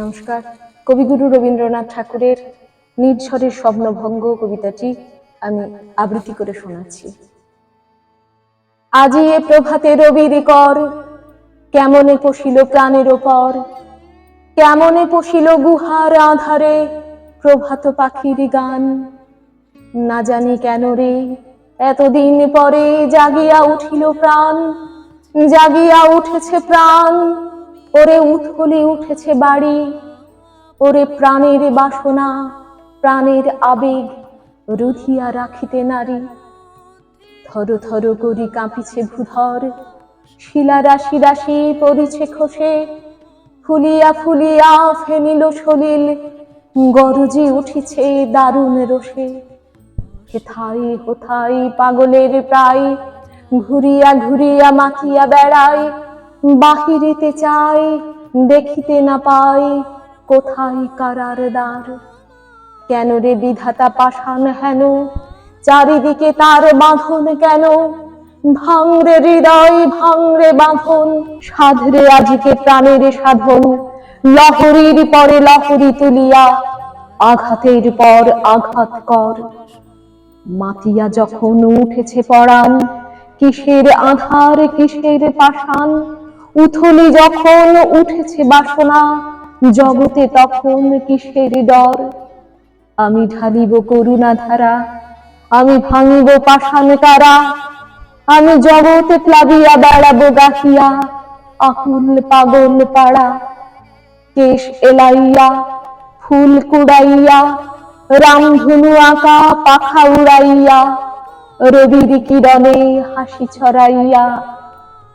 নমস্কার। কবিগুরু রবীন্দ্রনাথ ঠাকুরের নির্ঝরের স্বপ্নভঙ্গ কবিতাটি আমি আবৃত্তি করে শোনাচ্ছি। আজি এ প্রভাতে রবির কর কেমনে পশিল প্রাণের ওপর? কেমনে পশিল গুহার আধারে প্রভাত পাখির গান? না জানি কেন রে, এতদিন পরে জাগিয়া উঠিল প্রাণ, জাগিয়া উঠেছে প্রাণ। ওরে উথলে উঠেছে বাড়ি, ওরে প্রাণের বাসনা, প্রাণের আবেগ রুধিয়া রাখিতে নারী। থর থর করি কাঁপিছে ভূধর, শিলা রাশি রাশি পড়িছে খসে, ফুলিয়া ফুলিয়া ফেনিল সলিল, গরজি উঠিছে দারুণ রসে। হেথাই হোথাই পাগলের প্রায়, ঘুরিয়া ঘুরিয়া মাতিয়া বেড়ায় বাহিরিতে চাই, দেখিতে না পাই, কোথায় কারার দ্বার? কেন রে বিধাতা পাষাণ হেন? চারিদিকে তার বাঁধন কেন? ভাঙরে হৃদয়, ভাঙরে বাঁধন, সাধরে আজকে প্রাণের সাধন। লহরীর পরে লহরি তুলিয়া, আঘাতের পর আঘাত কর। মাতিয়া যখন উঠেছে পরাণ, কিসের আধার, কিসের পাষাণ? উথলি যখন উঠেছে বাসনা, জগতে তখন কিসের ডর? আমি ঢালিব করুণা ধারা আমি ভাঙিব পাষাণ তারা, আমি জগতে প্লাবিয়া বেড়াবো গাহিয়া, আকুল পাগল পাড়া। কেশ এলাইয়া, ফুল কুড়াইয়া, রামধনু আঁকা পাখা উড়াইয়া, রবির কিরণে হাসি ছড়াইয়া